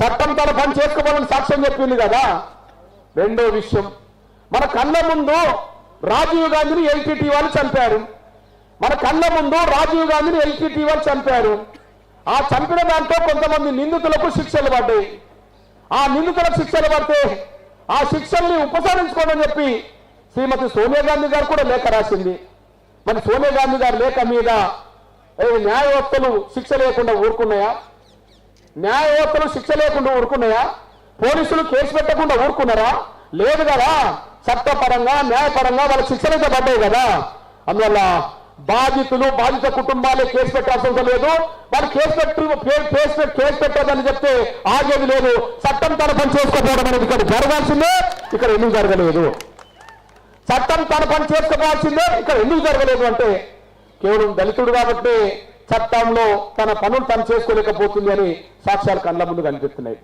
చట్టం తన పని చేసుకోవాలని సాక్ష్యం చెప్పింది కదా. రెండో విషయం మన కళ్ళ ముందు రాజీవ్ గాంధీని ఎల్టీటీ వాళ్ళు చంపారు. మన కళ్ళ ముందు రాజీవ్ గాంధీని ఎల్టీటీ వాళ్ళు చంపారు. ఆ చంపిన దాంట్లో కొంతమంది నిందితులకు శిక్షలు పడ్డాయి. ఆ నిందితులకు శిక్షలు పడితే ఆ శిక్షల్ని ఉపసంహరించుకోమని చెప్పి శ్రీమతి సోనియా గాంధీ గారు కూడా లేఖ రాసింది. మరి సోనియా గాంధీ గారి లేఖ మీద ఏ శిక్ష లేకుండా ఊరుకున్నాయా? న్యాయ శిక్ష లేకుండా ఊరుకున్నాయా? పోలీసులు కేసు పెట్టకుండా ఊరుకున్నారా? లేదు కదా. చట్టపరంగా న్యాయపరంగా వాళ్ళ శిక్షలు అయితే పడ్డాయి కదా. అందువల్ల బాధితులు బాధిత కుటుంబాలే కేసు పెట్టాల్సిన అవసరం లేదు. వాళ్ళు కేసు పెట్టు కేసు కేసు పెట్టదని చెప్తే ఆగేది లేదు. చట్టం తన పని చేసుకోకపోవడం అనేది ఇక్కడ జరగాల్సిందే. ఇక్కడ ఎందుకు జరగలేదు? చట్టం తన పని చేసుకోవాల్సిందే. ఇక్కడ ఎందుకు జరగలేదు అంటే కేవలం దళితుడు కాబట్టి చట్టంలో తన పనులు తను చేసుకోలేకపోతుంది అని సాక్ష్యాలు కళ్ళ ముందు కనిపిస్తున్నాయి.